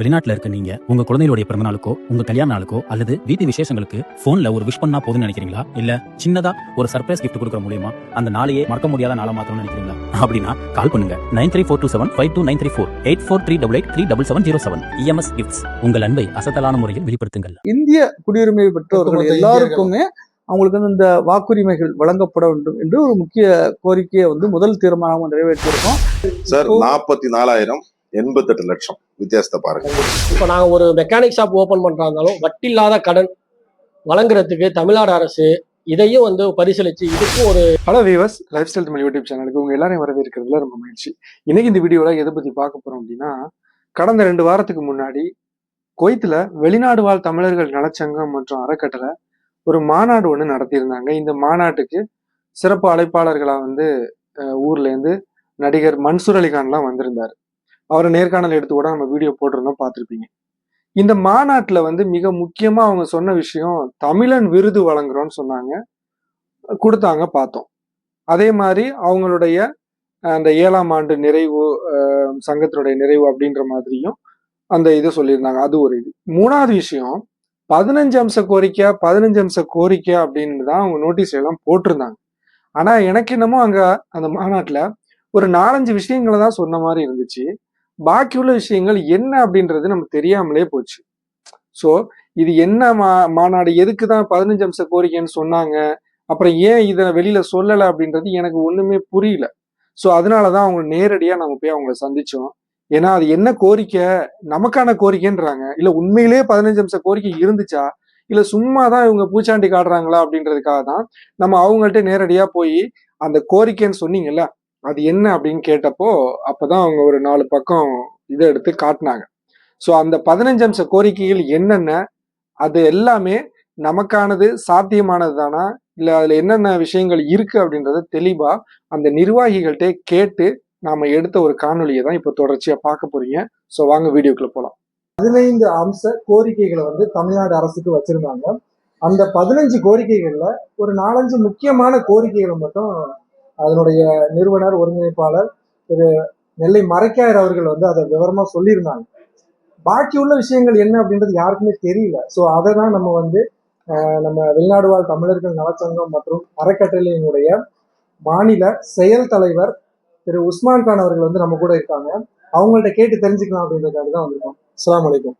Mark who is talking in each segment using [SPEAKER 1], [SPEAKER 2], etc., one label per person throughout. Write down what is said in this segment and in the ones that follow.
[SPEAKER 1] வெளிநாட்டுல இருக்க நீங்க உங்க குழந்தைகளுடைய பிறந்த நாளுக்கோ உங்க கல்யாண நாளுக்கோ அல்லது வீட்டு விசேஷங்களுக்கு போன்ல ஒரு விஷ் பண்ணா போதும்னு நினைக்கிறீங்களா? இல்ல சின்னதா ஒரு சர்ப்ரைஸ் gift கொடுக்குற மூலியமா அந்த நாளையே மறக்க முடியாத நாளா மாத்தணும்னு நினைக்கிறீங்களா? அப்படின்னா கால் பண்ணுங்க. Nine three four two seven five two nine three four eight four three double eight three double seven zero seven. EMS gifts உங்கள் அன்பை அசத்தலான முறையில் வெளிப்படுத்துங்கள்.
[SPEAKER 2] இந்திய குடியுரிமை பெற்றவர்கள் எல்லாருக்குமே அவங்களுக்கு வந்து இந்த வாக்குரிமைகள் வழங்கப்பட வேண்டும் என்று ஒரு முக்கிய கோரிக்கையை வந்து முதல் தீர்மானம் நிறைவேற்றியிருக்கோம்.
[SPEAKER 3] சார் நாற்பத்தி நாலாயிரம். எண்பத்தெட்டு லட்சம். வித்தியாசத்தை பாருங்க.
[SPEAKER 4] இப்போ நாங்கள் ஒரு மெக்கானிக் ஷாப் ஓப்பன் வட்டி இல்லாத கடன் வழங்குறதுக்கு தமிழ்நாடு அரசு இதையும் வந்து பரிசீலிச்சு. இதுக்கும் ஒரு
[SPEAKER 5] hello viewers life style Tamil YouTube சேனலுக்கு உங்க எல்லாரையும் வரவேற்கிறதுல ரொம்ப மகிழ்ச்சி. இன்னைக்கு இந்த வீடியோல எதை பத்தி பார்க்க போறோம் அப்படின்னா கடந்த ரெண்டு வாரத்துக்கு முன்னாடி குவைத்துல வெளிநாடு வாழ் தமிழர்கள் நலச்சங்கம் மற்றும் அறக்கட்டளை ஒரு மாநாடு ஒன்று நடத்தியிருந்தாங்க. இந்த மாநாட்டுக்கு சிறப்பு அழைப்பாளர்களா வந்து அஹ், ஊர்ல இருந்து நடிகர் மன்சூர் அலிகான்லாம் வந்திருந்தாரு. அவரை நேர்காணல் எடுத்து கூட நம்ம வீடியோ போட்டிருந்தோம் பார்த்துருப்பீங்க. இந்த மாநாட்டில் வந்து மிக முக்கியமாக அவங்க சொன்ன விஷயம் தமிழன் விருது வழங்குறோம்னு சொன்னாங்க. கொடுத்தாங்க பார்த்தோம். அதே மாதிரி அவங்களுடைய அந்த ஏழாம் ஆண்டு நிறைவு சங்கத்தினுடைய நிறைவு அப்படின்ற மாதிரியும் அந்த இதை சொல்லியிருந்தாங்க. அது ஒரு இது. மூணாவது விஷயம் பதினஞ்சு அம்ச கோரிக்கை பதினஞ்சு அம்ச கோரிக்கை அப்படின்னு தான் அவங்க நோட்டீஸ் எல்லாம் போட்டிருந்தாங்க. ஆனால் எனக்கு என்னமோ அங்கே அந்த மாநாட்டில் ஒரு நாலஞ்சு விஷயங்களை தான் சொன்ன மாதிரி இருந்துச்சு. பாக்கி உள்ள விஷயங்கள் என்ன அப்படின்றது நமக்கு தெரியாமலே போச்சு. ஸோ இது என்ன மா மாநாடு எதுக்கு தான் பதினஞ்சு அம்ச கோரிக்கைன்னு சொன்னாங்க? அப்புறம் ஏன் இதை வெளியில சொல்லலை அப்படின்றது எனக்கு ஒண்ணுமே புரியல. ஸோ அதனால தான் அவங்க நேரடியாக நம்ம போய் அவங்கள சந்திச்சோம். ஏன்னா அது என்ன கோரிக்கை? நமக்கான கோரிக்கைன்றாங்க. இல்லை உண்மையிலேயே பதினஞ்சு அம்ச கோரிக்கை இருந்துச்சா? இல்லை சும்மா தான் இவங்க பூச்சாண்டி காட்டுறாங்களா அப்படின்றதுக்காக தான் நம்ம அவங்கள்ட்ட நேரடியாக போய் அந்த கோரிக்கைன்னு சொன்னீங்கல்ல அது என்ன அப்படின்னு கேட்டப்போ அப்பதான் அவங்க ஒரு நாலு பக்கம் இதை எடுத்து காட்டினாங்க. ஸோ அந்த பதினஞ்சு அம்ச கோரிக்கைகள் என்னென்ன அது எல்லாமே நமக்கானது சாத்தியமானது தானா இல்லை அதில் என்னென்ன விஷயங்கள் இருக்குது அப்படின்றத தெளிவாக அந்த நிர்வாகிகள்கிட்ட கேட்டு நாம எடுத்த ஒரு காணொலியை தான் இப்போ தொடர்ச்சியாக பார்க்க போகிறீங்க ஸோ வாங்க வீடியோக்குள்ளே போகலாம்
[SPEAKER 6] பதினைந்து அம்ச கோரிக்கைகளை வந்து தமிழ்நாடு அரசுக்கு வச்சுருந்தாங்க. அந்த பதினஞ்சு கோரிக்கைகளில் ஒரு நாலஞ்சு முக்கியமான கோரிக்கைகளை மட்டும் அதனுடைய நிறுவனர் ஒருங்கிணைப்பாளர் திரு நெல்லை மறைக்காயர் அவர்கள் வந்து அதை விவரமா சொல்லியிருந்தாங்க. பாக்கி உள்ள விஷயங்கள் என்ன அப்படின்றது யாருக்குமே தெரியல. ஸோ அதை தான் நம்ம வந்து நம்ம வெளிநாடு வாழ் தமிழர்கள் நலச்சங்கம் மற்றும் அறக்கட்டளையினுடைய மாநில செயல் தலைவர் திரு உஸ்மான் கான் அவர்கள் வந்து நம்ம கூட இருக்காங்க. அவங்கள்ட்ட கேட்டு தெரிஞ்சுக்கலாம் அப்படின்றதுக்காக தான் வந்திருக்கோம். அஸ்ஸலாமு அலைக்கும்.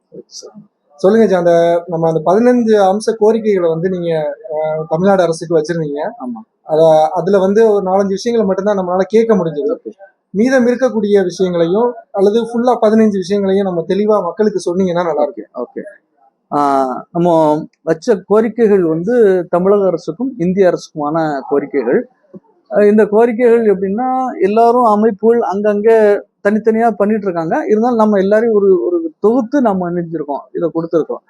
[SPEAKER 6] சொல்லுங்க ஜி, அந்த நம்ம அந்த பதினஞ்சு அம்ச கோரிக்கைகளை வந்து நீங்க தமிழ்நாடு அரசுக்கு வச்சிருந்தீங்க. அதுல வந்து ஒரு நாலஞ்சு விஷயங்களை மட்டும்தான் நம்மளால கேட்க முடிஞ்சது. மீதம் இருக்கக்கூடிய விஷயங்களையும் அல்லது ஃபுல்லா பதினஞ்சு விஷயங்களையும் நம்ம தெளிவா மக்களுக்கு சொன்னீங்கன்னா நல்லா இருக்கும்.
[SPEAKER 2] ஓகே நம்ம வச்ச கோரிக்கைகள் வந்து தமிழக அரசுக்கும் இந்திய அரசுக்குமான கோரிக்கைகள். இந்த கோரிக்கைகள் எப்படின்னா எல்லாரும் அமைப்புகள் அங்கங்கே தனித்தனியா பண்ணிட்டு இருக்காங்க. இருந்தாலும் நம்ம எல்லாரையும் ஒரு ஒரு தொகுத்து நம்ம நினைச்சிருக்கோம் இதை கொடுத்துருக்கோம்.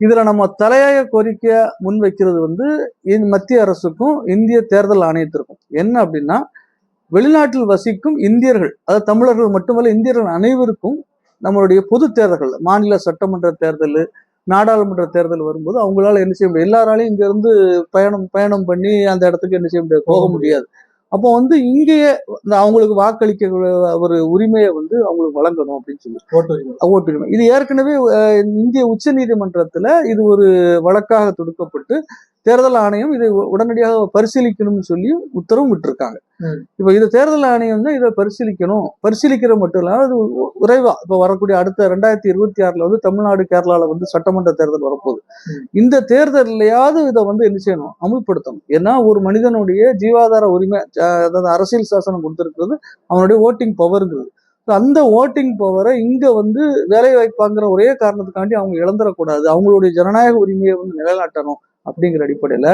[SPEAKER 2] இதுல நம்ம தலையாய கோரிக்கையா முன்வைக்கிறது வந்து இந்த மத்திய அரசுக்கும் இந்திய தேர்தல் ஆணையத்திற்கும். என்ன அப்படின்னா வெளிநாட்டில் வசிக்கும் இந்தியர்கள் அதாவது தமிழர்கள் மட்டுமல்ல இந்தியர்கள் அனைவருக்கும் நம்மளுடைய பொது தேர்தல்கள் மாநில சட்டமன்ற தேர்தல் நாடாளுமன்ற தேர்தல் வரும்போது அவங்களால என்ன செய்ய முடியாது எல்லாராலையும் இங்க இருந்து பயணம் பயணம் பண்ணி அந்த இடத்துக்கு என்ன செய்ய முடியாது? போக முடியாது. அப்போ வந்து இங்கேயே இந்த அவங்களுக்கு வாக்களிக்க ஒரு உரிமையை வந்து அவங்களுக்கு வழங்கணும் அப்படின்னு சொல்லி. ஓட்டுரிமை இது ஏற்கனவே இந்திய உச்ச நீதிமன்றத்துல இது ஒரு வழக்காக தொடுக்கப்பட்டு தேர்தல் ஆணையம் இதை உடனடியாக பரிசீலிக்கணும்னு சொல்லி உத்தரவும் விட்டிருக்காங்க. இப்போ இது தேர்தல் ஆணையம் தான் இதை பரிசீலிக்கணும். பரிசீலிக்கிற மட்டும் இல்லாம அது விரைவா இப்போ வரக்கூடிய அடுத்த ரெண்டாயிரத்தி இருபத்தி ஆறுல வந்து தமிழ்நாடு கேரளால வந்து சட்டமன்ற தேர்தல் வரப்போகுது. இந்த தேர்தலையாவது இதை வந்து என்ன செய்யணும்? அமுல்படுத்தணும். ஏன்னா ஒரு மனிதனுடைய ஜீவாதார உரிமை அதாவது அரசியல் சாசனம் கொடுத்திருக்கிறது அவனுடைய ஓட்டிங் பவருங்கிறது அந்த ஓட்டிங் பவரை இங்க வந்து வேலை வாய்ப்பாங்கிற ஒரே காரணத்துக்காண்டி அவங்க இழந்துடக்கூடாது அவங்களுடைய ஜனநாயக உரிமையை வந்து நிலைநாட்டணும். அப்படிங்கிற அடிப்படையில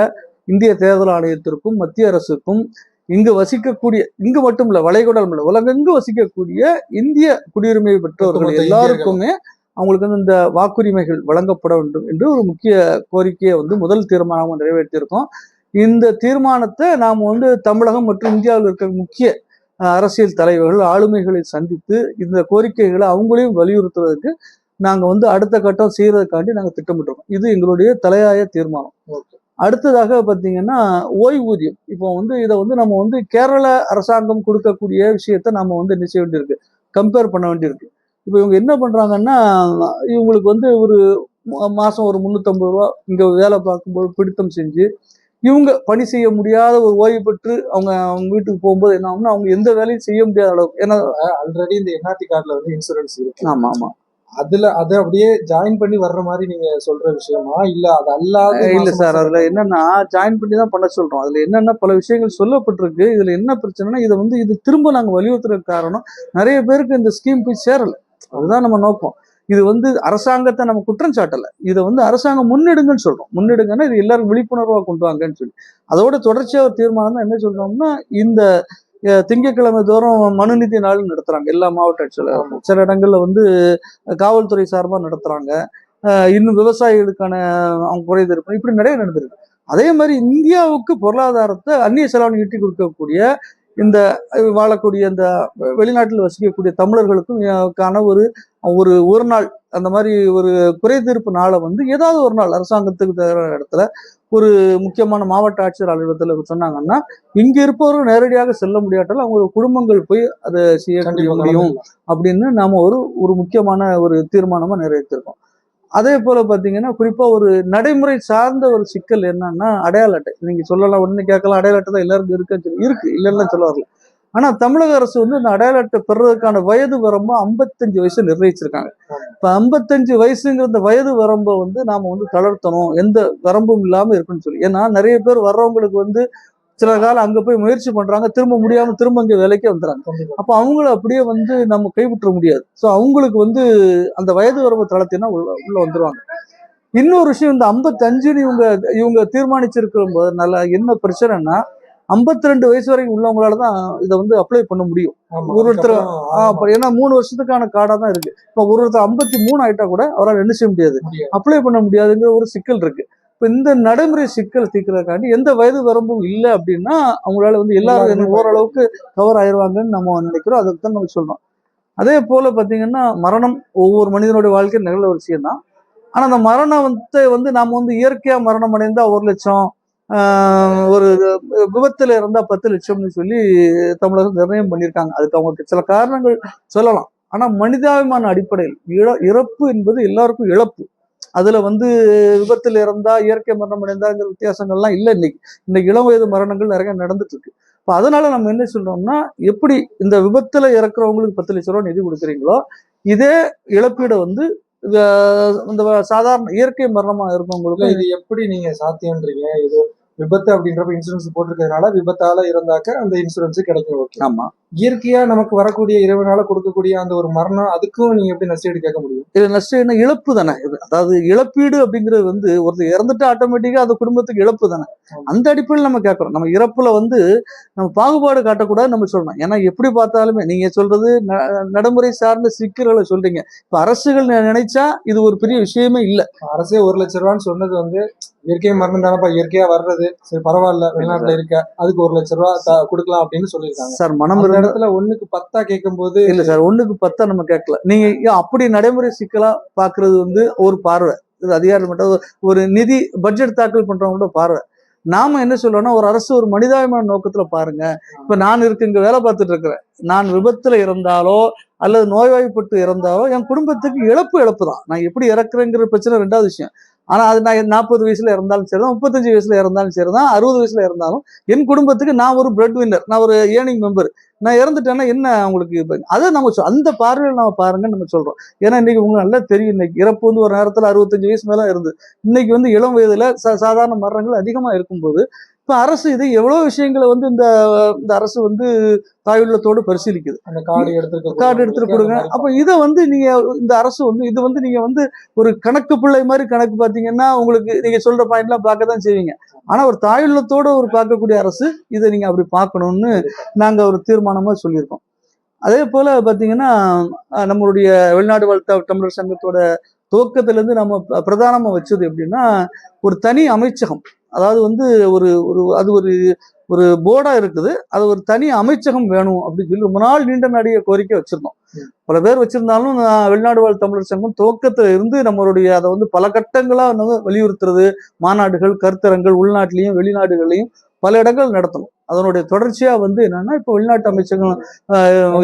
[SPEAKER 2] இந்திய தேர்தல் ஆணையத்திற்கும் மத்திய அரசுக்கும் இங்கு வசிக்கக்கூடிய இங்கு மட்டும் இல்ல வளைகுடல் இல்ல உலகெங்கு வசிக்கக்கூடிய இந்திய குடியுரிமை பெற்றவர்கள் எல்லாருக்குமே அவங்களுக்கு வந்து இந்த வாக்குரிமைகள் வழங்கப்பட வேண்டும் என்று ஒரு முக்கிய கோரிக்கையை வந்து முதல் தீர்மானமாக நிறைவேற்றியிருக்கோம். இந்த தீர்மானத்தை நாம் வந்து தமிழகம் மற்றும் இந்தியாவில் இருக்கிற முக்கிய அரசியல் தலைவர்கள் ஆளுமைகளை சந்தித்து இந்த கோரிக்கைகளை அவங்களையும் வலியுறுத்துவதற்கு நாங்க வந்து அடுத்த கட்டம் செய்யறதுக்காண்டி நாங்க திட்டமிட்டிருக்கோம். இது எங்களுடைய தலையாய தீர்மானம். அடுத்ததாக பார்த்தீங்கன்னா ஓய்வூதியம். இப்போ வந்து இதை வந்து நம்ம வந்து கேரள அரசாங்கம் கொடுக்கக்கூடிய விஷயத்த நம்ம வந்து என்ன செய்ய வேண்டியிருக்கு? கம்பேர் பண்ண வேண்டியிருக்கு. இப்போ இவங்க என்ன பண்றாங்கன்னா இவங்களுக்கு வந்து ஒரு மா- மாசம் ஒரு முந்நூற்றம்பது ரூபா இங்க வேலை பார்க்கும்போது பிடித்தம் செஞ்சு இவங்க பணி செய்ய முடியாத ஒரு ஓய்வு பெற்று அவங்க அவங்க வீட்டுக்கு போகும்போது என்ன ஆகும்னா அவங்க எந்த வேலையும் செய்ய முடியாத அளவுக்கு. ஏன்னா
[SPEAKER 5] ஆல்ரெடி இந்த என்ஆர்டி கார்டுல வந்து இன்சூரன்ஸ் இருக்கு.
[SPEAKER 2] ஆமா ஆமா.
[SPEAKER 5] அதுல அதை அப்படியே ஜாயின் பண்ணி வர்ற மாதிரி நீங்க சொல்ற விஷயமா? இல்ல அது அல்லாத
[SPEAKER 2] இல்ல சார் அதுல என்னன்னா ஜாயின் பண்ணி தான் பண்ண சொல்றோம். அதுல என்னென்ன பல விஷயங்கள் சொல்லப்பட்டிருக்கு இதுல என்ன பிரச்சனைனா இதை வந்து இது திரும்ப நாங்க வலியுறுத்துறதுக்கு காரணம் நிறைய பேருக்கு இந்த ஸ்கீம் போய் சேரல. அதுதான் நம்ம நோக்கம். இது வந்து அரசாங்கத்தை நம்ம குற்றம் சாட்டல. இதை வந்து அரசாங்கம் முன்னெடுங்கன்னு சொல்றோம். முன்னெடுங்கன்னா இது எல்லாரும் விழிப்புணர்வா கொண்டு வாங்கன்னு சொல்லி. அதோட தொடர்ச்சியா ஒரு தீர்மானம் தான் என்ன சொல்றோம்னா இந்த திங்கட்கிழமை தோறும் மனுநீதி நாள் நடத்துறாங்க. எல்லா மாவட்ட ஆட்சியாளரும் சில இடங்கள்ல வந்து காவல்துறை சார்பா நடத்துறாங்க. அஹ், இன்னும் விவசாயிகளுக்கான அவங்க குறை இப்படி நிறைய நடந்திருக்கு. அதே மாதிரி இந்தியாவுக்கு பொருளாதாரத்தை அந்நிய செலவணி ஈட்டி கொடுக்கக்கூடிய இந்த வாழக்கூடிய இந்த வெளிநாட்டில் வசிக்கக்கூடிய தமிழர்களுக்கும் கான ஒரு ஒரு ஒரு நாள் அந்த மாதிரி ஒரு குறை தீர்ப்பு நாளை வந்து ஏதாவது ஒரு நாள் அரசாங்கத்துக்கு தகுந்த இடத்துல ஒரு முக்கியமான மாவட்ட ஆட்சியர் அலுவலகத்தில் சொன்னாங்கன்னா இங்க இருப்பவர்கள் நேரடியாக செல்ல முடியாட்டாலும் அவங்க குடும்பங்கள் போய் அதை
[SPEAKER 5] கண்டிப்பா
[SPEAKER 2] முடியும். அப்படின்னு நாம ஒரு ஒரு முக்கியமான ஒரு தீர்மானமா நிறைவேற்றிருக்கோம். அதே போல பாத்தீங்கன்னா குறிப்பா ஒரு நடைமுறை சார்ந்த ஒரு சிக்கல் என்னன்னா அடையாள அட்டை. நீங்க சொல்லலாம் உடனே கேட்கலாம் அடையாள அட்டை தான் எல்லாருக்கும் இருக்குன்னு சொல்லி இருக்கு இல்லைன்னு சொல்ல வரல. ஆனா தமிழக அரசு வந்து இந்த அடையாள அட்டை பெறுறதுக்கான வயது வரம்பு ஐம்பத்தஞ்சு வயசு நிர்ணயிச்சிருக்காங்க. இப்ப ஐம்பத்தஞ்சு வயசுங்கிற இந்த வயது வரம்பை வந்து நாம வந்து தளர்த்தணும். எந்த வரம்பும் இல்லாம இருக்குன்னு சொல்லி. ஏன்னா நிறைய பேர் வர்றவங்களுக்கு வந்து சில காலம் அங்க போய் முயற்சி பண்றாங்க. திரும்ப முடியாம திரும்ப இங்க வேலைக்கே வந்துறாங்க.
[SPEAKER 5] கண்டிப்பா.
[SPEAKER 2] அப்போ அவங்கள அப்படியே வந்து நம்ம கைவிட்டுற முடியாது. ஸோ அவங்களுக்கு வந்து அந்த வயது வரம்பு தளர்த்தினா உள்ள உள்ள வந்துருவாங்க. இன்னொரு விஷயம் இந்த ஐம்பத்தஞ்சுன்னு இவங்க இவங்க தீர்மானிச்சிருக்கும் போதுனால என்ன பிரச்சனைனா ஐம்பத்தி ரெண்டு வயசு வரைக்கும் உள்ளவங்களால தான் இதை வந்து அப்ளை பண்ண முடியும். ஒரு ஒருத்தர் ஏன்னா மூணு வருஷத்துக்கான கார்டா தான் இருக்கு. இப்போ ஒரு ஒருத்தர் ஐம்பத்தி மூணு ஆயிட்டா கூட அவரால் என்ன செய்ய முடியாது. அப்ளை பண்ண முடியாதுங்கிற ஒரு சிக்கல் இருக்கு. இப்போ இந்த நடைமுறை சிக்கல் தீர்க்கறதுக்காண்டி எந்த வயது வரம்பும் இல்லை அப்படின்னா அவங்களால வந்து எல்லாரும் ஓரளவுக்கு கவர் ஆயிருவாங்கன்னு நம்ம நினைக்கிறோம். அதுக்கு தான் நம்ம சொல்றோம். அதே போல பாத்தீங்கன்னா மரணம் ஒவ்வொரு மனிதனுடைய வாழ்க்கை நிகழ ஒரு விஷயம் தான் ஆனா அந்த மரணத்தை வந்து நாம வந்து இயற்கையா மரணம் அடைந்தா ஒரு லட்சம் ஒரு விபத்துல இருந்தா பத்து லட்சம்னு சொல்லி தமிழகம் நிர்ணயம் பண்ணியிருக்காங்க. அதுக்கு அவங்களுக்கு சில காரணங்கள் சொல்லலாம். ஆனா மனிதாபிமான அடிப்படையில் இழ- இறப்பு என்பது எல்லாருக்கும் இழப்பு. அதுல வந்து விபத்துல இருந்தா இயற்கை மரணம் அடைந்தாங்கிற வித்தியாசங்கள்லாம் இல்லை இன்னைக்கு. இன்னைக்கு இளம் வயது மரணங்கள் நிறைய நடந்துட்டு இருக்கு இப்போ அதனால நம்ம என்ன சொல்றோம்னா எப்படி இந்த விபத்துல இறக்குறவங்களுக்கு பத்து லட்ச ரூபா நிதி கொடுக்குறீங்களோ இதே இழப்பீடை வந்து இந்த சாதாரண இயற்கை மரணமா இருக்கவங்களுக்கு
[SPEAKER 5] இது எப்படி நீங்க சாத்தியன்றீங்க இது விபத்து அப்படின்றப்ப இன்சூரன்ஸ் போட்டிருக்கிறதுனால விபத்தால இருந்தாக்க அந்த இன்சூரன்ஸ் கிடைக்கும் ஓகே
[SPEAKER 2] ஆமா.
[SPEAKER 5] இயற்கையா நமக்கு வரக்கூடிய இறைவனால கொடுக்கக்கூடிய அந்த ஒரு மரணம் அதுக்கும் நீங்க எப்படி நஷ்டீடு கேட்க முடியும்?
[SPEAKER 2] இது நஷ்டம் இழப்பு தானே. இது அதாவது இழப்பீடு அப்படிங்கிறது வந்து ஒருத்தர் இறந்துட்டு ஆட்டோமேட்டிக்கா அந்த குடும்பத்துக்கு இழப்பு தானே. அந்த அடிப்படையில் நம்ம கேட்கறோம். நம்ம இறப்புல வந்து நம்ம பாகுபாடு காட்டக்கூடாது நம்ம சொல்லணும். ஏன்னா எப்படி பார்த்தாலுமே நீங்க சொல்றது நடைமுறை சார்ந்த சிக்கல்களை சொல்றீங்க. இப்ப அரசுகள் நினைச்சா இது ஒரு பெரிய விஷயமே இல்லை.
[SPEAKER 5] அரசே ஒரு லட்ச ரூபான்னு சொன்னது வந்து இயற்கை மரணம் தானப்பா இயற்கையா வர்றது. சரி பரவாயில்ல வெளிநாட்டுல இருக்க. அதுக்கு ஒரு லட்ச ரூபா கொடுக்கலாம் அப்படின்னு சொல்லியிருக்காங்க.
[SPEAKER 2] சார் மனம் இருந்தா
[SPEAKER 5] இடத்துல ஒண்ணுக்கு பத்தா கேட்கும் போது
[SPEAKER 2] இல்ல சார் ஒண்ணுக்கு பத்தா நம்ம கேட்கல. நீங்க அப்படி நடைமுறை சிக்கலா பாக்குறது வந்து ஒரு பார்வை. இது அதிகாரம் மட்டும் ஒரு- நிதி பட்ஜெட் தாக்கல் பண்றவங்களோட பார்வை. நாம என்ன சொல்றோம்னா ஒரு அரசு ஒரு மனிதாபிமான நோக்கத்துல பாருங்க. இப்ப நான் இருக்கு இங்க வேலை பார்த்துட்டு இருக்கிறேன். நான் விபத்துல இறந்தாலோ அல்லது நோய்வாய்ப்பட்டு இறந்தாலோ என் குடும்பத்துக்கு இழப்பு இழப்பு தான் நான் எப்படி இறக்குறேங்கிற பிரச்சனை ரெண்டாவது விஷயம். ஆனால் அது நான் நாற்பது வயசில் இறந்தாலும் சரி தான் முப்பத்தஞ்சு வயசில் இறந்தாலும் சரி தான் அறுபது வயசில் இறந்தாலும் என் குடும்பத்துக்கு நான் ஒரு பிரெட் வின்னர் நான் ஒரு ஏர்னிங் மெம்பர் நான் இறந்துட்டேன்னா என்ன அவங்களுக்கு இப்போ அதை நம்ம அந்த பார்வையில் நம்ம பாருங்கன்னு நம்ம சொல்கிறோம் ஏன்னா இன்றைக்கி உங்களுக்கு நல்லா தெரியும் இன்னைக்கு இறப்பு வந்து ஒரு நேரத்தில் அறுபத்தஞ்சு வயசு மேலே இருந்து. இன்னைக்கு வந்து இளம் வயதில் சா- சாதாரண மரணங்கள் அதிகமாக இருக்கும்போது இப்ப அரசு இது எவ்வளவு விஷயங்களை வந்து இந்த இந்த அரசு வந்து தாயுள்ளத்தோடு பரிசீலிக்குது.
[SPEAKER 5] அந்த கார்டு எடுத்துக்க
[SPEAKER 2] கார்டு எடுத்துட்டு கொடுங்க அப்ப இதை வந்து நீங்க இந்த அரசு வந்து இது வந்து நீங்க வந்து ஒரு கணக்கு பிள்ளை மாதிரி கணக்கு பாத்தீங்கன்னா உங்களுக்கு நீங்க சொல்ற பாயிண்ட்லாம் பார்க்க தான் செய்வீங்க. ஆனா ஒரு தாயுள்ளத்தோட ஒரு பார்க்கக்கூடிய அரசு இதை நீங்க அப்படி பார்க்கணும்னு நாங்க ஒரு தீர்மானமா சொல்லியிருக்கோம். அதே போல பாத்தீங்கன்னா அஹ், நம்மளுடைய வெளிநாடு வாழ் த- தமிழர் சங்கத்தோட துவக்கத்துல இருந்து நம்ம ப- பிரதானமா வச்சது எப்படின்னா ஒரு தனி அமைச்சகம். அதாவது வந்து ஒரு ஒரு அது ஒரு ஒரு போர்டா இருக்குது. அது ஒரு தனி அமைச்சகம் வேணும் அப்படின்னு சொல்லி ரொம்ப நாள் நீண்ட நாடிய கோரிக்கை வச்சிருந்தோம். பல பேர் வச்சிருந்தாலும் நான் வெளிநாடு வாழ் தமிழர் சங்கம் துவக்கத்துல இருந்து நம்மளுடைய அதை வந்து பல கட்டங்களா வந்து வலியுறுத்துறது. மாநாடுகள் கருத்தரங்கள் உள்நாட்டிலையும் வெளிநாடுகள்லையும் பல இடங்கள் நடத்தணும். அதனுடைய தொடர்ச்சியா வந்து என்னன்னா இப்போ வெளிநாட்டு அமைச்சகம்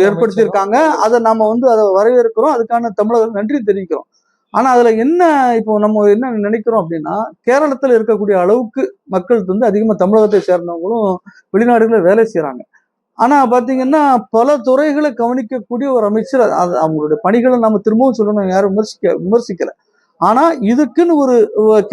[SPEAKER 2] ஏற்படுத்தியிருக்காங்க. அதை நாம வந்து அதை வரவேற்கிறோம். அதுக்கான தமிழக நன்றி தெரிவிக்கிறோம். ஆனால் அதில் என்ன இப்போ நம்ம என்ன நினைக்கிறோம் அப்படின்னா கேரளத்தில் இருக்கக்கூடிய அளவுக்கு மக்கள் வந்து அதிகமாக தமிழகத்தை சேர்ந்தவங்களும் வெளிநாடுகளில் வேலை செய்கிறாங்க ஆனால் பார்த்தீங்கன்னா பல துறைகளை கவனிக்கக்கூடிய ஒரு அமைச்சர் அது அவங்களுடைய பணிகளை நம்ம திரும்பவும் சொல்லணும் யாரும் விமர்சிக்க விமர்சிக்கலை. ஆனா இதுக்குன்னு ஒரு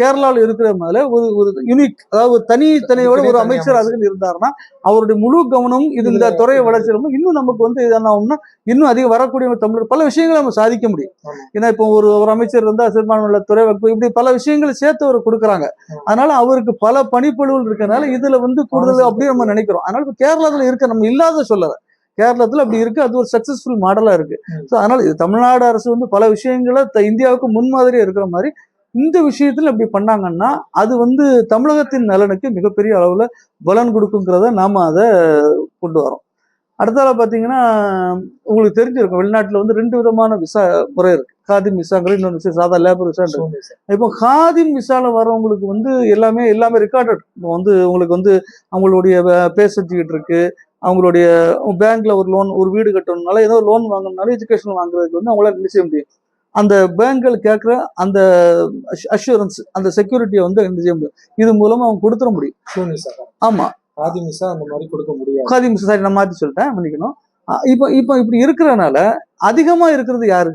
[SPEAKER 2] கேரளாவில் இருக்கிற மேல ஒரு ஒரு யூனிக் அதாவது ஒரு தனி தனியோட ஒரு அமைச்சர் அதுக்குன்னு இருந்தாருன்னா அவருடைய முழு கவனமும் இது இந்த துறையை வளர்ச்சிடும் இன்னும் நமக்கு வந்து என்ன ஆகும்னா இன்னும் அதிகம் வரக்கூடிய தமிழர் பல விஷயங்களை நம்ம சாதிக்க முடியும். ஏன்னா இப்போ ஒரு ஒரு அமைச்சர் இருந்தா சிறுபான்மையுள்ள துறை வகுப்பு இப்படி பல விஷயங்களை சேர்த்து அவர் கொடுக்குறாங்க. அதனால அவருக்கு பல பணிப்பொழுவுகள் இருக்கறனால இதுல வந்து கூடுதல் அப்படியே நம்ம நினைக்கிறோம். அதனால இப்போ கேரளாத்துல இருக்க நம்ம இல்லாத சொல்லல. கேரளத்துல அப்படி இருக்கு. அது ஒரு சக்சஸ்ஃபுல் மாடலா இருக்கு. ஸோ அதனால இது தமிழ்நாடு அரசு வந்து பல விஷயங்களை இந்தியாவுக்கு முன்மாதிரியா இருக்கிற மாதிரி இந்த விஷயத்துல அப்படி பண்ணாங்கன்னா அது வந்து தமிழகத்தின் நலனுக்கு மிகப்பெரிய அளவுல பலன் கொடுக்குங்கிறத நாம அதை கொண்டு வரோம். அடுத்தால பாத்தீங்கன்னா உங்களுக்கு தெரிஞ்சிருக்கும் வெளிநாட்டுல வந்து ரெண்டு விதமான விசா முறை இருக்கு. காதிம் விசாங்கிற இன்னொரு விசா சாதா லேபர் விசா
[SPEAKER 5] சொல்லுங்க சார்.
[SPEAKER 2] இப்போ காதிம் விசால வரவங்களுக்கு வந்து எல்லாமே எல்லாமே ரெக்கார்டட் வந்து உங்களுக்கு வந்து அவங்களுடைய பே சர்டிஃபிகேட் இருக்கு. அவங்களுடைய பேங்க்ல ஒரு லோன் ஒரு வீடு கட்டணும்னால ஏதோ லோன் வாங்கணும்னாலும் எஜுகேஷன் வாங்குறதுக்கு வந்து அவங்களால என்ன செய்ய முடியும்? அந்த பேங்க்கள் கேட்குற அந்த அஷூரன்ஸ் அந்த செக்யூரிட்டியை வந்து என்ன செய்ய முடியும்? இது மூலமா அவங்க கொடுத்துட முடியும். ஆமா.
[SPEAKER 5] ஆதி மிஸ்ஸா அந்த மாதிரி கொடுக்க முடியாது.
[SPEAKER 2] காதிம் சாரி நான் மாத்தி சொல்லிட்டேன் மன்னிக்கணும். இப்போ இப்போ இப்படி இருக்கிறனால அதிகமா இருக்கிறது யாரு?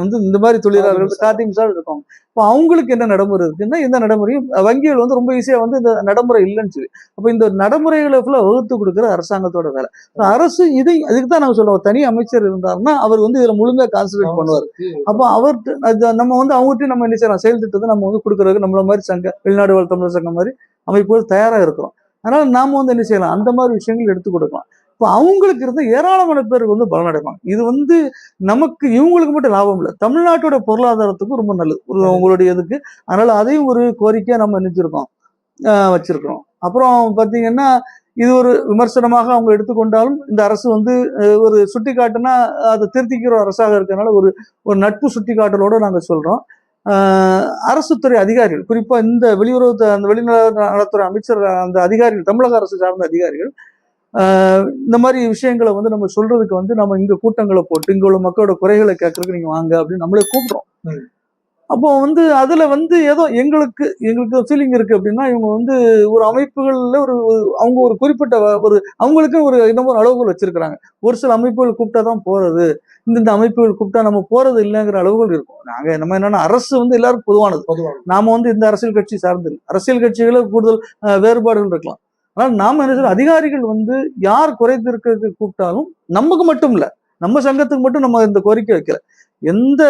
[SPEAKER 2] வந்து இந்த மாதிரி தொழிலாளர்கள் காதிம் சார் இருக்காங்க. இப்போ அவங்களுக்கு என்ன நடைமுறை இருக்குன்னா இந்த நடைமுறையும் வங்கிகள் வந்து ரொம்ப ஈஸியா வந்து இந்த நடைமுறை இல்லைன்னு சொல்லி. அப்போ இந்த நடைமுறைகளை ஃபுல்லா வகுத்து கொடுக்குற அரசாங்கத்தோட வேலை. அரசு இதை அதுக்கு தான் நாங்க சொல்லுவோம் தனி அமைச்சர் இருந்தாருன்னா அவர் வந்து இதுல முழுமையா கான்சன்ட்ரேட் பண்ணுவார். அப்போ அவர்கிட்ட அது நம்ம வந்து அவங்ககிட்ட நம்ம என்ன செய்யலாம்? செயல் திட்டத்தை நம்ம வந்து கொடுக்கறதுக்கு நம்மள மாதிரி சங்க வெளிநாடு வாழ் தமிழர் சங்கம் மாதிரி அமைப்புகள் தயாரா இருக்கிறோம். அதனால நாம வந்து என்ன செய்யலாம்? அந்த மாதிரி விஷயங்கள் எடுத்து கொடுக்கலாம். இப்போ அவங்களுக்கு இருந்த ஏராளமான பேருக்கு வந்து பலனடைவாங்க இது வந்து நமக்கு இவங்களுக்கு மட்டும் லாபம் இல்லை. தமிழ்நாட்டோட பொருளாதாரத்துக்கும் ரொம்ப நல்லது. உங்களுடைய இதுக்கு. அதனால அதையும் ஒரு கோரிக்கையா நம்ம நினைச்சிருக்கோம். வச்சிருக்கிறோம். அப்புறம் பாத்தீங்கன்னா இது ஒரு விமர்சனமாக அவங்க எடுத்துக்கொண்டாலும் இந்த அரசு வந்து ஒரு சுட்டி காட்டுனா அதை திருத்திக்கிற அரசாக இருக்கிறனால ஒரு ஒரு நட்பு சுட்டி காட்டலோட நாங்க சொல்றோம். ஆஹ், அரசு துறை அதிகாரிகள் குறிப்பா இந்த வெளியுறவு அந்த வெளிநலத்துறை அமைச்சர் அந்த அதிகாரிகள் தமிழக அரசு சார்ந்த அதிகாரிகள் இந்த மாதிரி விஷயங்களை வந்து நம்ம சொல்றதுக்கு வந்து நம்ம இங்க கூட்டங்களை போட்டு இங்க உள்ள மக்களோட குறைகளை கேட்கறதுக்கு நீங்க வாங்க அப்படின்னு நம்மளே கூப்பிடுறோம். அப்போ வந்து அதுல வந்து ஏதோ எங்களுக்கு எங்களுக்கு ஃபீலிங் இருக்கு அப்படின்னா இவங்க வந்து ஒரு அமைப்புகள்ல ஒரு அவங்க ஒரு குறிப்பிட்ட ஒரு அவங்களுக்கு ஒரு இன்னும் ஒரு அளவுகள் வச்சிருக்கிறாங்க. ஒரு சில அமைப்புகள் கூப்பிட்டா தான் போறது. இந்தந்த அமைப்புகள் கூப்பிட்டா நம்ம போறது இல்லைங்கிற அளவுகள் இருக்கும். நாங்க நம்ம என்னன்னா அரசு வந்து எல்லாருக்கும் பொதுவானது. நாம வந்து இந்த அரசியல் கட்சி சார்ந்து. அரசியல் கட்சிகள கூடுதல் வேறுபாடுகள் இருக்கலாம். ஆனால் நாம என்ன செய்யறோம்? அதிகாரிகள் வந்து யார் குறைத்திருக்கிறதுக்கு கூப்பிட்டாலும் நமக்கு மட்டும் இல்ல நம்ம சங்கத்துக்கு மட்டும் நம்ம இந்த கோரிக்கை வைக்கல. எந்த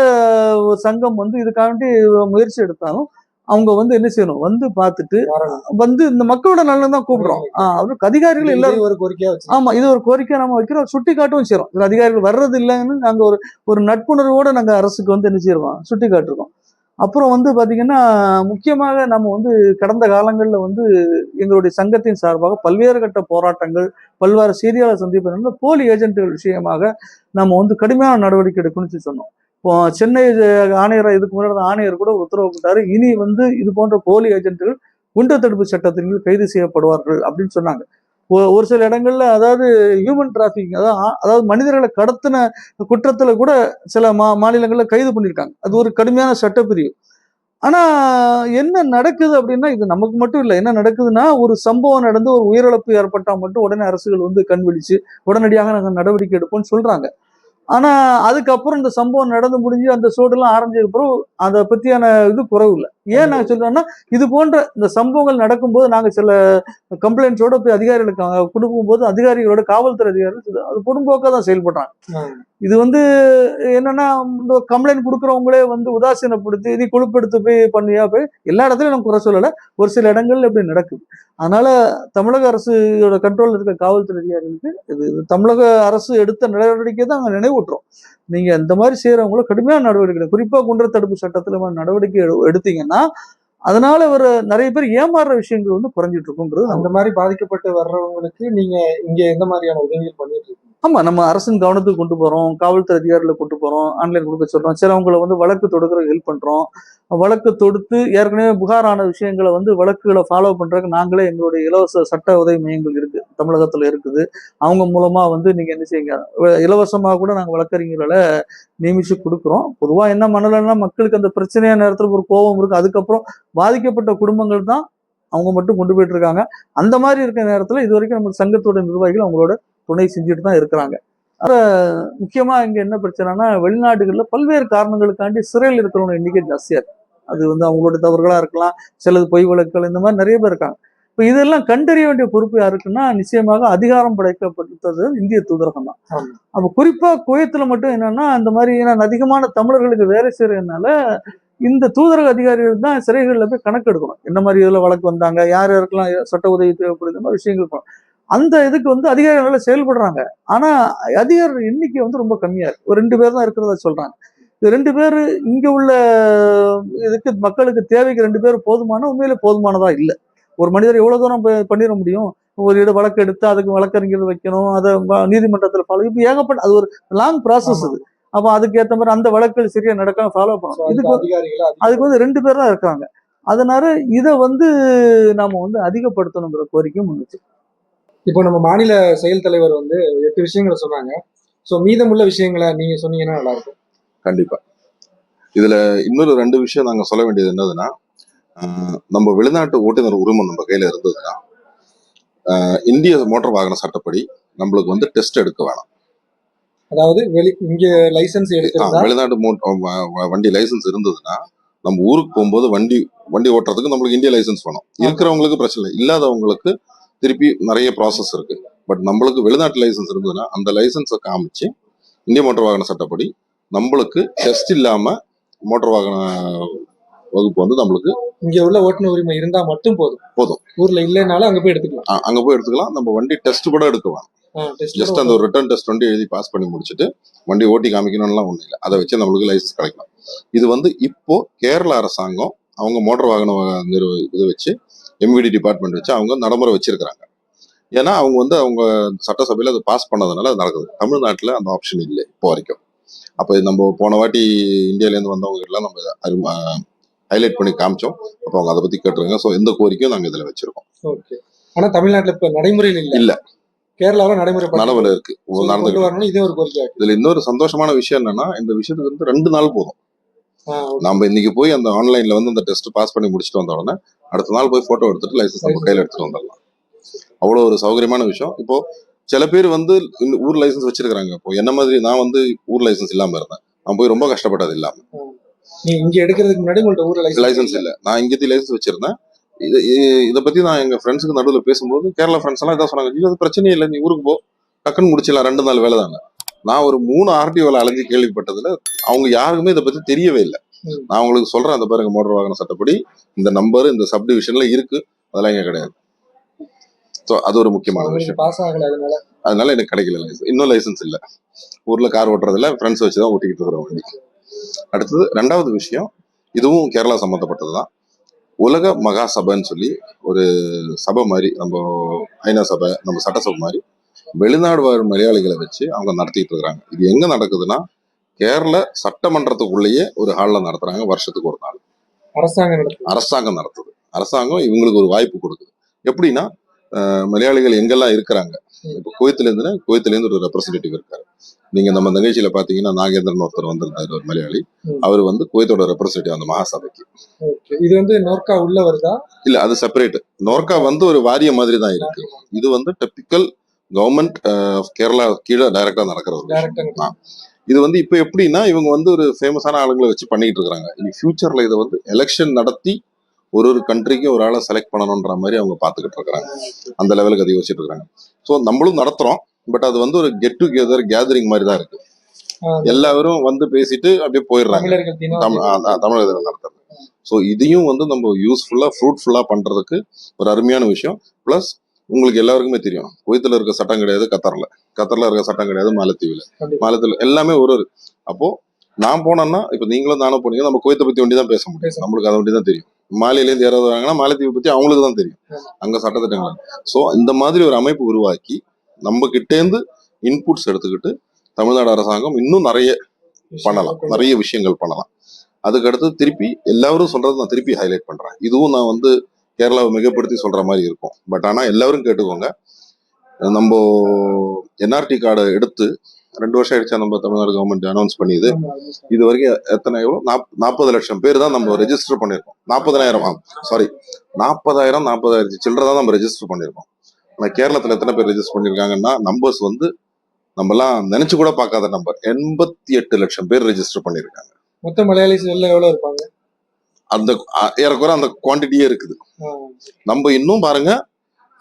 [SPEAKER 2] சங்கம் வந்து இதுக்காண்டி முயற்சி எடுத்தாலும் அவங்க வந்து என்ன செய்யணும்? வந்து பார்த்துட்டு. வந்து இந்த மக்களோட நலன் தான் கூப்பிடுறோம். அவருக்கு அதிகாரிகள் எல்லாரும்
[SPEAKER 5] ஒரு கோரிக்கையா
[SPEAKER 2] ஆமா இது ஒரு கோரிக்கை நம்ம வைக்கிறோம். சுட்டி காட்டவும் செய்யறோம் அதிகாரிகள் வர்றது இல்லைன்னு நாங்க ஒரு ஒரு நட்புணர்வோட நாங்க அரசுக்கு வந்து என்ன செய்யறோம்? சுட்டி காட்டிருக்கோம் அப்புறம் வந்து பார்த்திங்கன்னா முக்கியமாக நம்ம வந்து கடந்த காலங்களில் வந்து எங்களுடைய சங்கத்தின் சார்பாக பல்வேறு கட்ட போராட்டங்கள் பல்வேறு செய்தியாளர் சந்திப்பு போலி ஏஜென்ட்டுகள் விஷயமாக நம்ம வந்து கடுமையான நடவடிக்கை எடுக்கணும்னு சொல்லி சொன்னோம். இப்போ சென்னை ஆணையர் இதுக்கு முன்னாடி ஆணையர் கூட உத்தரவு போட்டாரு இனி வந்து இது போன்ற போலி ஏஜென்ட்டுகள் குண்டர் தடுப்பு சட்டத்தின் கீழ் கைது செய்யப்படுவார்கள் அப்படின்னு சொன்னாங்க. ஒரு சில இடங்கள்ல அதாவது ஹியூமன் டிராஃபிக் அதாவது அதாவது மனிதர்களை கடத்தின குற்றத்துல கூட சில மா மாநிலங்களில் கைது பண்ணியிருக்காங்க. அது ஒரு கடுமையான சட்டப்பிரிவு. ஆனா என்ன நடக்குது அப்படின்னா இது நமக்கு மட்டும் இல்லை என்ன நடக்குதுன்னா ஒரு சம்பவம் நடந்து ஒரு உயிரிழப்பு ஏற்பட்டால் மட்டும் உடனே அரசுகள் வந்து கண் விழிச்சு உடனடியாக நாங்கள் நடவடிக்கை எடுப்போம்னு சொல்றாங்க. ஆனா அதுக்கப்புறம் இந்த சம்பவம் நடந்து முடிஞ்சு அந்த சூடெல்லாம் ஆரம்பிச்சதுக்கு பிறகு அதை பத்தியான இது குறவு இல்லை. ஏன் நாங்க சொல்றோம்னா இது போன்ற இந்த சம்பவங்கள் நடக்கும்போது நாங்க சில கம்ப்ளைண்ட்ஸோட போய் அதிகாரிகளுக்கு அஹ், கொடுக்கும்போது அதிகாரிகளோட காவல்துறை அதிகாரிகள் அது பொடும்போக்கா தான் செயல்படுறாங்க. இது வந்து என்னன்னா இந்த கம்ப்ளைண்ட் கொடுக்குறவங்களே வந்து உதாசீனப்படுத்தி நீ கொழுப்பெடுத்து போய் பண்ணியா போய் எல்லா இடத்துலயும் நம்ம குறை சொல்லலை. ஒரு சில இடங்கள்ல இப்படி நடக்குது. அதனால தமிழக அரசோட கண்ட்ரோல் இருக்க காவல்துறை அதிகாரிகளுக்கு இது இது தமிழக அரசு எடுத்த நடவடிக்கை தான் நாங்கள் நினைவூட்டுறோம். நீங்க இந்த மாதிரி செய்யறவங்கள கடுமையான நடவடிக்கை எடுக்கணும். குறிப்பா குண்டர் தடுப்பு சட்டத்துல நடவடிக்கை எடு- எடுத்தீங்கன்னா அதனால ஒரு நிறைய பேர் ஏமாறுற விஷயங்கள் வந்து குறைஞ்சிட்டு இருக்குங்கிறது
[SPEAKER 5] அந்த மாதிரி பாதிக்கப்பட்டு வர்றவங்களுக்கு நீங்க இங்க எந்த மாதிரியான உதவிகள் பண்ணிட்டு இருக்கீங்க?
[SPEAKER 2] ஆமா நம்ம அரசின் கவனத்துக்கு கொண்டு போறோம் காவல்துறை அதிகாரிகளை கொண்டு போறோம் ஆன்லைன் கொடுக்க சொல்றோம் சிலவங்களை வந்து வழக்கு தொடுக்கிற ஹெல்ப் பண்றோம். வழக்கு தொடுத்து ஏற்கனவே புகாரான விஷயங்களை வந்து வழக்குகளை ஃபாலோ பண்றதுக்கு நாங்களே எங்களுடைய இலவச சட்ட உதவி மையங்கள் இருக்கு. தமிழகத்தில் இருக்குது. அவங்க மூலமாக வந்து நீங்கள் என்ன செய்யுங்க இலவசமாக கூட நாங்கள் வழக்கறிஞர்களை நியமிச்சு கொடுக்குறோம். பொதுவாக என்ன மனநிலைன்னா மக்களுக்கு அந்த பிரச்சனையான நேரத்தில் ஒரு கோபம் இருக்குது அதுக்கப்புறம் பாதிக்கப்பட்ட குடும்பங்கள் தான் அவங்க மட்டும் கொண்டு போயிட்டு இருக்காங்க. அந்த மாதிரி இருக்கிற நேரத்தில் இது வரைக்கும் நம்ம சங்கத்தோட நிர்வாகிகள் அவங்களோட துணை செஞ்சுட்டு தான் இருக்கிறாங்க. அத முக்கியமா இங்கே என்ன பிரச்சனைனா வெளிநாடுகளில் பல்வேறு காரணங்களுக்காண்டி சிறையில் இருக்கிறவங்க எண்ணிக்கை ஜாஸ்தியாக இருக்கு. அது வந்து அவங்களோட தவறுகளாக இருக்கலாம் சிலது பொய் வழக்குகள் இந்த மாதிரி நிறைய பேர் இருக்காங்க. இப்போ இதெல்லாம் கண்டறிய வேண்டிய பொறுப்பு யாருக்குன்னா நிச்சயமாக அதிகாரம் படைக்கப்பட்டது இந்திய தூதரகம் தான். அப்போ குறிப்பா குவைத்துல மட்டும் என்னன்னா அந்த மாதிரி ஏன்னா அதிகமான தமிழர்களுக்கு வேலை செய்யறதுனால இந்த தூதரக அதிகாரிகள் தான் சிறைகளில் போய் கணக்கு எடுக்கணும். என்ன மாதிரி இதில் வழக்கு வந்தாங்க யார் யாருக்கெல்லாம் சட்ட உதவி தேவைப்படுது மாதிரி விஷயங்கள் இருக்கணும். அந்த இதுக்கு வந்து அதிகாரிகள் செயல்படுறாங்க. ஆனா அதிகாரிகள் எண்ணிக்கை வந்து ரொம்ப கம்மியா இருக்கு. ஒரு ரெண்டு பேர் தான் இருக்கிறதா சொல்றாங்க. இது ரெண்டு பேர் இங்க உள்ள இதுக்கு மக்களுக்கு தேவைக்கு ரெண்டு பேர் போதுமான உண்மையிலே போதுமானதா இல்லை. ஒரு மனிதர் எவ்வளவு தூரம் பண்ணிட முடியும்? ஒரு இட வழக்கு எடுத்து அதுக்கு வழக்கறிஞர் வைக்கணும் அதை நீதிமன்றத்தில் ஃபாலோ இப்போ ஏகப்பட்ட அது ஒரு லாங் ப்ராசஸ் அது. அப்போ அதுக்கு ஏற்ற மாதிரி அந்த வழக்குகள் சரியா நடக்காம ஃபாலோ பண்ணணும். இதுக்கு அதுக்கு வந்து ரெண்டு பேர் தான் இருக்காங்க. அதனால இதை வந்து நாம வந்து அதிகப்படுத்தணுங்கிற கோரிக்கை முன்னிச்சு
[SPEAKER 5] இப்போ நம்ம மாநில செயல் தலைவர் வந்து எட்டு விஷயங்களை சொன்னாங்க. ஸோ மீதமுள்ள விஷயங்களை நீங்க சொன்னீங்கன்னா நல்லா இருக்கும்.
[SPEAKER 3] கண்டிப்பா. இதுல இன்னொரு ரெண்டு விஷயம் நாங்க சொல்ல வேண்டியது என்னதுன்னா நம்ம வெளிநாட்டு ஓட்டுநர் உரிமம் நம்ம கையில இருந்ததுன்னா இந்திய மோட்டார் வாகன சட்டப்படி நம்மளுக்கு வந்து டெஸ்ட் எடுக்க வேணாம்.
[SPEAKER 5] அதாவது வெளி இங்க லைசன்ஸ்
[SPEAKER 3] வெளிநாட்டு மோ- வ- வ- வண்டி லைசன்ஸ் இருந்ததுன்னா நம்ம ஊருக்கு போகும்போது வண்டி வண்டி ஓட்டுறதுக்கு நம்மளுக்கு இந்திய லைசன்ஸ் வேணும். இருக்கிறவங்களுக்கு பிரச்சனை இல்லை. இல்லாதவங்களுக்கு திருப்பி நிறைய ப்ராசஸ் இருக்கு. பட் நம்மளுக்கு வெளிநாட்டு லைசன்ஸ் இருந்ததுன்னா அந்த லைசன்ஸை காமிச்சு இந்திய மோட்டார் வாகன சட்டப்படி நம்மளுக்கு டெஸ்ட் இல்லாம மோட்டார் வாகன வகுப்பு வந்து நம்மளுக்கு
[SPEAKER 5] இங்க உள்ள ஓட்டுநர் உரிமை இருந்தா மட்டும் போதும்.
[SPEAKER 3] போதும்.
[SPEAKER 5] ஊர்ல இல்லைனாலும் அங்க போய் எடுத்துக்கலாம்.
[SPEAKER 3] அங்க போய் எடுத்துக்கலாம். நம்ம வண்டி டெஸ்ட் கூட எடுக்க வேணாம்
[SPEAKER 5] டெஸ்ட்
[SPEAKER 3] ஜஸ்ட் அந்த ஒரு ரிட்டர்ன் டெஸ்ட் வண்டி எழுதி பாஸ் பண்ணி முடிச்சுட்டு வண்டி ஓட்டி காமிக்கணும்லாம் ஒன்றும் இல்லை. அதை வச்சு நம்மளுக்கு லைசன்ஸ் கிடைக்கும். இது வந்து இப்போ கேரள அரசாங்கம் அவங்க மோட்டார் வாகன நிறுவ இது வச்சு எம்விடி டிபார்ட்மெண்ட் வச்சு அவங்க நடைமுறை வச்சிருக்கிறாங்க. ஏன்னா அவங்க வந்து அவங்க சட்டசபையில் அது பாஸ் பண்ணதுனால அது நடக்குது. தமிழ்நாட்டில் அந்த ஆப்ஷன் இல்லை இப்போ வரைக்கும். அப்போ நம்ம போன வாட்டி இந்தியாவிலேருந்து வந்தவங்க எல்லாம் நம்ம ஹைலைட் பண்ணி காமிச்சோம். அப்போ அவங்க அதை பற்றி கேட்டுருங்க ஸோ எந்த கோரிக்கையும் நாங்கள் இதில் வச்சிருக்கோம்.
[SPEAKER 5] ஓகே ஆனா தமிழ்நாட்டுல இப்ப நடைமுறையில் இல்ல.
[SPEAKER 3] இல்ல.
[SPEAKER 5] கேரளாவில நடைமுறை
[SPEAKER 3] நடைமுறை இருக்கு. நடந்து
[SPEAKER 5] இதே ஒரு கோரிக்கை
[SPEAKER 3] இதுல இன்னொரு சந்தோஷமான விஷயம் என்னன்னா இந்த விஷயத்துக்கு வந்து ரெண்டு நாள் போதும். நம்ம இன்னைக்கு போய் அந்த ஆன்லைன்ல வந்து அந்த டெஸ்ட் பாஸ் பண்ணி முடிச்சுட்டு வந்த உடனே அடுத்த நாள் போய் போட்டோ எடுத்துட்டு லைசன்ஸ் நம்ம கையில எடுத்துட்டு வந்துடலாம். அவ்வளவு ஒரு சௌகரியமான விஷயம். இப்போ சில பேர் வந்து ஊர் லைசன்ஸ் வச்சிருக்காங்க இப்போ என்ன மாதிரி நான் வந்து ஊர் லைசன்ஸ் இல்லாம இருந்தேன். நான் போய் ரொம்ப கஷ்டப்பட்டது இல்லாம.
[SPEAKER 5] நீ இங்க எடுக்கிறதுக்கு முன்னாடி உங்கள்ட்ட ஊர்ல லைசன்ஸ்
[SPEAKER 3] இல்ல? நான் இங்கத்தி லைசன்ஸ் வச்சிருந்தேன். இது இத பத்தி நான் எங்க ஃப்ரெண்ட்ஸுக்கு நடுவில் பேசும்போது கேரளா ஃப்ரெண்ட்ஸ் எல்லாம் இதான் சொன்னாங்க "ஐயோ, அது பிரச்சனையே இல்லை நீ ஊருக்கு போ. டக்குன்னு முடிச்சிடலாம் ரெண்டு நாள் வேலை தானே. நான் ஒரு மூணு ஆர்டிஓல அலைஞ்சு கேள்விப்பட்டதுல அவங்க யாருக்குமே இதை பத்தி தெரியவே இல்லை. நான் உங்களுக்கு சொல்றேன் அந்த பாருங்க மோட்டார் வாகன சட்டப்படி. இந்த நம்பர் இந்த சப் டிவிஷன்ல இருக்கு. அதெல்லாம் இங்க கிடையாது. ஸோ அது ஒரு முக்கியமான விஷயம்.
[SPEAKER 5] பாஸ் ஆகல அதனால.
[SPEAKER 3] அதனால எனக்கு கிடைக்கல லைசன்ஸ் இன்னும் லைசன்ஸ் இல்ல. ஊர்ல கார் ஓட்டுறதுல ஃப்ரெண்ட்ஸ் வச்சு தான் ஓட்டிக்கிட்டு இருக்கிறோம் வண்டி. அடுத்தது ரெண்டாவது விஷயம் இதுவும் கேரளா சம்மந்தப்பட்டதுதான் உலக மகா சபைன்னு சொல்லி ஒரு சபை மாதிரி நம்ம ஐநா சபை நம்ம சட்டசபை மாதிரி வெளிநாடு வாழ் மலையாளிகளை வச்சு அவங்க நடத்திட்டு இருக்கிறாங்க. இது எங்க நடக்குதுன்னா கேரள சட்டமன்றத்துக்குள்ளேயே ஒரு ஹால்ல நடத்துறாங்க வருஷத்துக்கு ஒரு நாள்.
[SPEAKER 5] அரசாங்கம்
[SPEAKER 3] அரசாங்கம் நடத்துது. அரசாங்கம் இவங்களுக்கு ஒரு வாய்ப்பு கொடுக்குது. எப்படின்னா மலையாளிகள் எங்கெல்லாம் இருக்கிறாங்க இப்போ குவைத்துல இருந்துன்னா குவைத்துல இருந்து ஒரு ரெப்ரஸன்டேட்டிவ் இருக்காரு. நீங்க நம்ம நிகழ்ச்சியில பாத்தீங்கன்னா நாகேந்திரன் ஒருத்தர் வந்திருந்தாரு ஒரு மலையாளி. அவர் வந்து குவைத்தோட ரெப்ரஸன்டேட்டிவ் அந்த மகாசபைக்கு.
[SPEAKER 5] இது வந்து நோர்க்கா உள்ள வருதா?
[SPEAKER 3] இல்ல அது செப்பரேட் நோர்கா வந்து ஒரு வாரிய மாதிரி தான் இருக்கு. இது வந்து டிப்பிக்கல் கவர்மெண்ட் கேரளா கீழே டைரக்டா நடக்கிற ஒரு விஷயம்.
[SPEAKER 5] டைரக்டா
[SPEAKER 3] இது வந்து இப்போ எப்படின்னா இவங்க வந்து ஒரு ஃபேமஸான ஆளுங்களை வச்சு பண்ணிட்டு இருக்காங்க இனி ஃபியூச்சர்ல இதை வந்து எலெக்ஷன் நடத்தி ஒரு ஒரு கண்ட்ரிக்கும் ஒரு ஆளை செலக்ட் பண்ணணுன்ற மாதிரி அவங்க பார்த்துக்கிட்டு இருக்காங்க அந்த லெவலுக்கு அதை யோசிச்சுட்டு இருக்காங்க ஸோ நம்மளும் நடத்துறோம். பட் அது வந்து ஒரு கெட் டுகெதர் கேதரிங் மாதிரி தான் இருக்கு. எல்லாரும் வந்து பேசிட்டு அப்படியே போயிடுறாங்க.
[SPEAKER 5] தமிழர்கள்
[SPEAKER 3] தமிழகத்துல நடத்துறது. ஸோ இதையும் வந்து நம்ம யூஸ்ஃபுல்லா ஃப்ரூட்ஃபுல்லா பண்றதுக்கு ஒரு அருமையான விஷயம். ப்ளஸ் உங்களுக்கு எல்லாருக்குமே தெரியும். குவைத்துல இருக்க சட்டம் கிடையாது கத்தர்ல. கத்தர்ல இருக்க சட்டம் கிடையாது மாலத்தீவுல. மாலத்தீவுல எல்லாமே ஒரு ஒரு. அப்போ நான் போனேன்னா இப்ப நீங்களும் நானும் போனீங்க நம்ம குவைத்தை பத்தி ஒண்டி தான் பேச முடியும். நம்மளுக்கு அதை ஒண்டி தான் தெரியும். மாலையில இருந்து யாராவது வராங்கன்னா மாலத்தீவு பத்தி அவங்களுக்கு தான் தெரியும்.
[SPEAKER 5] ஆமா.
[SPEAKER 3] அங்க சட்டத்திட்டங்கள். சோ இந்த மாதிரி ஒரு அமைப்பு உருவாக்கி நம்ம கிட்டேந்து இன்புட்ஸ் எடுத்துக்கிட்டு தமிழ்நாடு அரசாங்கம் இன்னும் நிறைய பண்ணலாம். நிறைய விஷயங்கள் பண்ணலாம். அதுக்கு அடுத்து திருப்பி எல்லாரும் சொல்றது நான் திருப்பி ஹைலைட் பண்றேன். இதுவும் நான் வந்து கேரளாவை மிகப்படுத்தி சொல்ற மாதிரி இருக்கும். பட் ஆனா எல்லாரும் கேட்டுக்கோங்க. நம்ம என்ஆர்டி கார்டை எடுத்து ரெண்டு வருஷம் ஆயிடுச்சா நம்ம தமிழ்நாடு கவர்மெண்ட் அனௌன்ஸ் பண்ணியது. இது வரைக்கும் எத்தனை எவ்வளோ நாற்பது லட்சம் பேர் தான் நம்ம ரெஜிஸ்டர் பண்ணியிருக்கோம். நாற்பதாயிரம் சாரி நாற்பதாயிரம் நாற்பதாயிரத்தி சில்லறை தான் நம்ம ரெஜிஸ்டர் பண்ணியிருக்கோம். ஆனால் கேரளத்தில் எத்தனை பேர் ரெஜிஸ்டர் பண்ணியிருக்காங்கன்னா நம்பர்ஸ் வந்து நம்மலாம் நினைச்சு கூட பார்க்காத நம்பர் எண்பத்தி எட்டு லட்சம் பேர் ரெஜிஸ்டர் பண்ணியிருக்காங்க.
[SPEAKER 5] மொத்த மலையாளிஸ் வெளில எவ்வளவு இருப்பாங்க?
[SPEAKER 3] அந்த ஏறக்குறைய அந்த குவான்டிட்டியே இருக்குது. நம்ம இன்னும் பாருங்க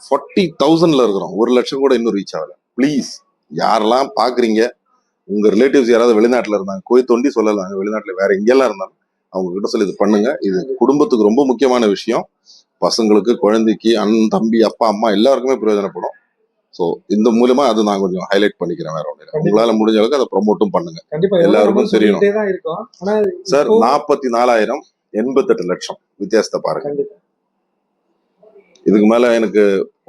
[SPEAKER 3] ஃபார்ட்டி தௌசண்ட்ல இருக்கிறோம். ஒரு லட்சம் கூட இன்னும் ரீச் ஆகல. ப்ளீஸ் யாரெல்லாம் பாக்குறீங்க உங்க ரிலேட்டிவ்ஸ் யாராவது வெளிநாட்டுல இருந்தாங்க கோய் தொண்டி சொல்லலாங்க வெளிநாட்டுல வேற எங்கெல்லாம் இருந்தாலும் அவங்க கிட்ட சொல்லி இது பண்ணுங்க. இது குடும்பத்துக்கு ரொம்ப முக்கியமான விஷயம். பசங்களுக்கு குழந்தைக்கு அண்ணன் தம்பி அப்பா அம்மா எல்லாருக்குமே பிரயோஜனப்படும். ஸோ இந்த மூலமா அது நான் கொஞ்சம் ஹைலைட் பண்ணிக்கிறேன் வேற ஒன்று உங்களால முடிஞ்ச அளவுக்கு அதை ப்ரொமோட்டும் பண்ணுங்க. எல்லாருக்கும் தெரியணும். சார் நாற்பத்தி நாலாயிரம் எண்பத்தெட்டு லட்சம். வித்தியாசத்தை பாருங்க. இதுக்கு மேல எனக்கு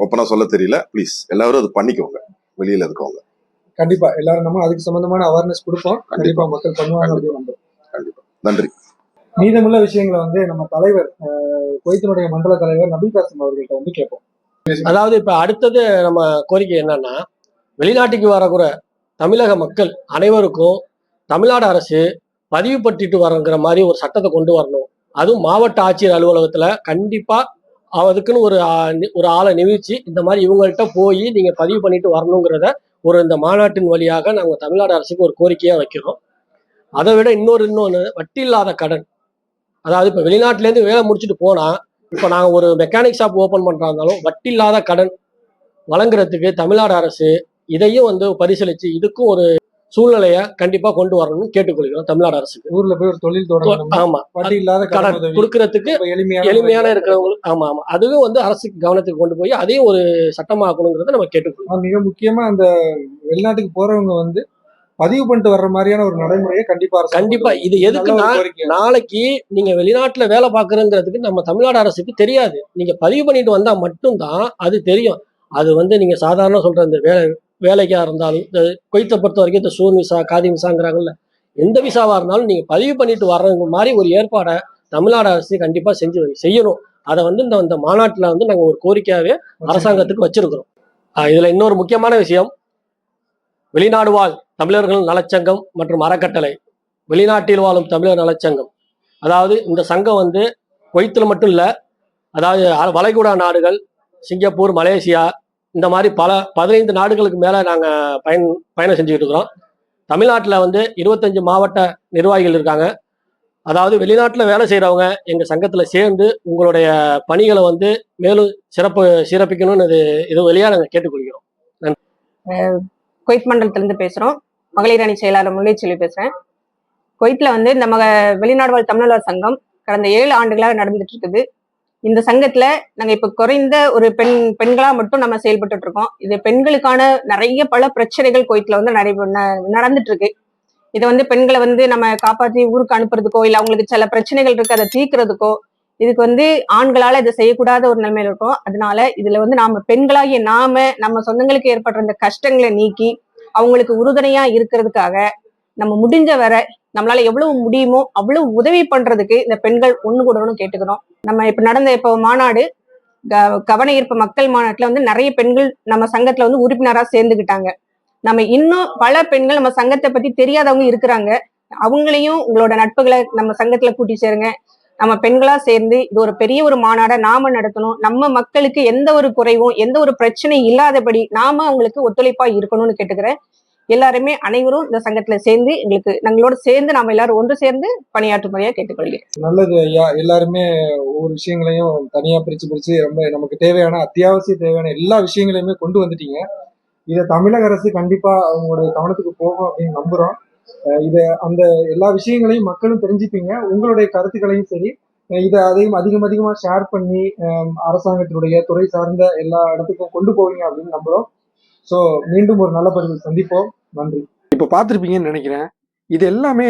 [SPEAKER 3] ஓப்பனா சொல்ல தெரியல. ப்ளீஸ் எல்லாரும் அது பண்ணிக்கோங்க. வெளியில இருக்கவங்க.
[SPEAKER 5] கண்டிப்பா. எல்லாரும் நம்ம அதுக்கு சம்பந்தமான அவேர்னஸ் கொடுப்போம்.
[SPEAKER 3] கண்டிப்பா.
[SPEAKER 5] மக்கள் பண்ணுவாங்க அப்படின்னு நம்புறோம்.
[SPEAKER 3] கண்டிப்பா. நன்றி.
[SPEAKER 5] மீதமுள்ள விஷயங்களை வந்து நம்ம தலைவர் குவைத்தினுடைய மண்டல தலைவர் நபீல் காசிம் அவர்கள்ட்ட வந்து கேட்போம்.
[SPEAKER 4] அதாவது இப்ப அடுத்தது நம்ம கோரிக்கை என்னன்னா வெளிநாட்டுக்கு வரக்கூட தமிழக மக்கள் அனைவருக்கும் தமிழ்நாடு அரசு பதிவு பட்டிட்டு வரங்கிற மாதிரி ஒரு சட்டத்தை கொண்டு வரணும். அதுவும் மாவட்ட ஆட்சியர் அலுவலகத்துல கண்டிப்பா அதுக்குன்னு ஒரு ஒரு ஆளை நியமிச்சு இந்த மாதிரி இவங்கள்ட்ட போய் நீங்கள் பதிவு பண்ணிட்டு வரணுங்கிறத ஒரு இந்த மாநாட்டின் வழியாக நாங்கள் தமிழ்நாடு அரசுக்கு ஒரு கோரிக்கையாக வைக்கிறோம். அதை விட இன்னொரு இன்னொன்று வட்டி இல்லாத கடன். அதாவது இப்போ வெளிநாட்டிலேருந்து வேலை முடிச்சுட்டு போனால் இப்போ நாங்கள் ஒரு மெக்கானிக் ஷாப் ஓப்பன் பண்ணுறா இருந்தாலும் வட்டி இல்லாத கடன் வழங்குறதுக்கு தமிழ்நாடு அரசு இதையும் வந்து பரிசீலித்து இதுக்கும் ஒரு சூழ்நிலையை கண்டிப்பா கொண்டு வரணும்னு கேட்டுக்கொள்கிறோம் தமிழ்நாடு அரசுக்கு.
[SPEAKER 5] ஊர்ல போய் ஒரு தொழில் தொடங்கணும்?
[SPEAKER 4] ஆமா.
[SPEAKER 5] வட்டி இல்லாத கடன்
[SPEAKER 4] கொடுக்கறதுக்கு
[SPEAKER 5] எளிமையான
[SPEAKER 4] எளிமையான இருக்கிறவங்களுக்கு ஆமா ஆமா. அதுவும் வந்து அரசுக்கு கவனத்துக்கு கொண்டு போய் அதையும் ஒரு சட்டமாக்கணுங்கிறத நம்ம கேட்டுக்கொள்கிறோம்.
[SPEAKER 5] மிக முக்கியமா அந்த வெளிநாட்டுக்கு போறவங்க வந்து பதிவு பண்ணிட்டு வர்ற மாதிரியான ஒரு நடைமுறையை கண்டிப்பா அரசு
[SPEAKER 4] கண்டிப்பா.
[SPEAKER 5] கொண்டு
[SPEAKER 4] இது. எதுக்குன்னா
[SPEAKER 5] கோரிக்கை.
[SPEAKER 4] நாளைக்கு நீங்க வெளிநாட்டுல வேலை பார்க்கறங்கிறதுக்கு நம்ம தமிழ்நாடு அரசுக்கு தெரியாது. நீங்க பதிவு பண்ணிட்டு வந்தா மட்டும்தான் அது தெரியும். அது வந்து நீங்க சாதாரண சொல்ற இந்த வேலை வேலைக்கா இருந்தாலும் இந்த கொய்த்தை பொறுத்த வரைக்கும் இந்த சூன் விசா காதி விசாங்கிறாங்கல்ல எந்த விசாவா இருந்தாலும் நீங்க பதிவு பண்ணிட்டு வர்றவங்க மாதிரி ஒரு ஏற்பாடை தமிழ்நாடு அரசு கண்டிப்பா செஞ்சு செய்யணும். அதை வந்து இந்த இந்த மாநாட்டுல வந்து நாங்க ஒரு கோரிக்கையாவே அரசாங்கத்துக்கு வச்சிருக்கிறோம். இதுல இன்னொரு முக்கியமான விஷயம் வெளிநாடு வாழ் தமிழர்கள் நலச்சங்கம் மற்றும் அறக்கட்டளை. வெளிநாட்டில் வாழும் தமிழர் நலச்சங்கம். அதாவது இந்த சங்கம் வந்து குவைத்தில் மட்டும் இல்லை அதாவது வளைகுடா நாடுகள் சிங்கப்பூர் மலேசியா இந்த மாதிரி பல பதினைந்து நாடுகளுக்கு மேலே நாங்கள் பயன் பயணம் செஞ்சுக்கிட்டு இருக்கிறோம் தமிழ்நாட்டில் வந்து இருபத்தஞ்சு மாவட்ட நிர்வாகிகள் இருக்காங்க. அதாவது வெளிநாட்டில் வேலை செய்கிறவங்க எங்கள் சங்கத்தில் சேர்ந்து உங்களுடைய பணிகளை வந்து மேலும் சிறப்பு சிறப்பிக்கணும்னு இது இது வழியாக நாங்கள் கேட்டுக்கொள்கிறோம்.
[SPEAKER 7] குவைத் மண்டலத்திலேருந்து பேசுகிறோம் மகளிர் அணி செயலாளர் முல்லைச்செல்வி பேசுகிறேன் குவைத்ல வந்து நம்ம வெளிநாடு வாழ் தமிழர் சங்கம் கடந்த ஏழு ஆண்டுகளாக நடந்துட்டு இருக்குது. இந்த சங்கத்துல நாங்க இப்ப குறைந்த ஒரு பெண் பெண்களா மட்டும் நம்ம செயல்பட்டு இருக்கோம். இது பெண்களுக்கான நிறைய பல பிரச்சனைகள் கோயத்துல வந்து நிறைய ந- நடந்துட்டு இருக்கு இதை வந்து பெண்களை வந்து நம்ம காப்பாற்றி ஊருக்கு அனுப்புறதுக்கோ இல்ல அவங்களுக்கு சில பிரச்சனைகள் இருக்கு அதை தீர்க்கறதுக்கோ இதுக்கு வந்து ஆண்களால இதை செய்யக்கூடாத ஒரு நிலைமையில இருக்கும். அதனால இதுல வந்து நாம பெண்களாகிய நாம நம்ம சொந்தங்களுக்கு ஏற்படுற இந்த கஷ்டங்களை நீக்கி அவங்களுக்கு உறுதுணையா இருக்கிறதுக்காக நம்ம முடிஞ்ச வரை நம்மளால எவ்வளவு முடியுமோ அவ்வளவு உதவி பண்றதுக்கு இந்த பெண்கள் ஒண்ணு கூடணும் கேட்டுக்கிறோம். நம்ம இப்ப நடந்த இப்போ மாநாடு க- கவன ஈர்ப்பு மக்கள் மாநாட்டுல வந்து நிறைய பெண்கள் நம்ம சங்கத்துல வந்து உறுப்பினரா சேர்ந்துக்கிட்டாங்க நம்ம இன்னும் பல பெண்கள் நம்ம சங்கத்தை பத்தி தெரியாதவங்க இருக்கிறாங்க. அவங்களையும் உங்களோட நட்புகளை நம்ம சங்கத்துல கூட்டி சேருங்க. நம்ம பெண்களா சேர்ந்து இது ஒரு பெரிய ஒரு மாநாடை நாம நடத்தணும். நம்ம மக்களுக்கு எந்த ஒரு குறைவும் எந்த ஒரு பிரச்சனையும் இல்லாதபடி நாம அவங்களுக்கு ஒத்துழைப்பா இருக்கணும்னு கேட்டுக்கிறேன். எல்லாருமே அனைவரும் இந்த சங்கத்துல சேர்ந்து எங்களுக்கு நாங்களோட சேர்ந்து நாம எல்லாரும் ஒன்று சேர்ந்து பணியாற்றும்படியா கேட்டுக்கொள்கிறேன்.
[SPEAKER 5] நல்லது ஐயா. எல்லாருமே ஒவ்வொரு விஷயங்களையும் தனியா பிரிச்சு பிரிச்சு ரொம்ப நமக்கு தேவையான அத்தியாவசிய தேவையான எல்லா விஷயங்களையுமே கொண்டு வந்துட்டீங்க. இதை தமிழக அரசு கண்டிப்பா அவங்களுடைய கவனத்துக்கு போகும் அப்படின்னு நம்புறோம். இதை அந்த எல்லா விஷயங்களையும் மக்களும் தெரிஞ்சுப்பீங்க. உங்களுடைய கருத்துக்களையும் சரி. இதை அதையும் அதிகம் அதிகமா ஷேர் பண்ணி அரசாங்கத்தினுடைய துறை சார்ந்த எல்லா இடத்துக்கும் கொண்டு போவீங்க அப்படின்னு நம்புறோம். ஸோ மீண்டும் ஒரு நல்ல பதிவில் சந்திப்போம். நன்றி.
[SPEAKER 8] இப்போ பார்த்துருப்பீங்கன்னு நினைக்கிறேன். இது எல்லாமே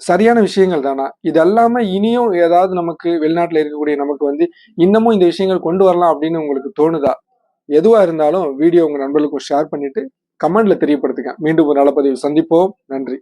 [SPEAKER 8] சரியான விஷயங்கள் தானா? இது எல்லாமே இனியும் ஏதாவது நமக்கு வெளிநாட்டுல இருக்கக்கூடிய நமக்கு வந்து இன்னமும் இந்த விஷயங்கள் கொண்டு வரலாம் அப்படின்னு உங்களுக்கு தோணுதா? எதுவா இருந்தாலும் வீடியோ உங்க நண்பர்களுக்கும் ஷேர் பண்ணிட்டு
[SPEAKER 5] கமெண்ட்ல தெரியப்படுத்துங்க. மீண்டும் ஒரு நல்ல பதிவு சந்திப்போம். நன்றி.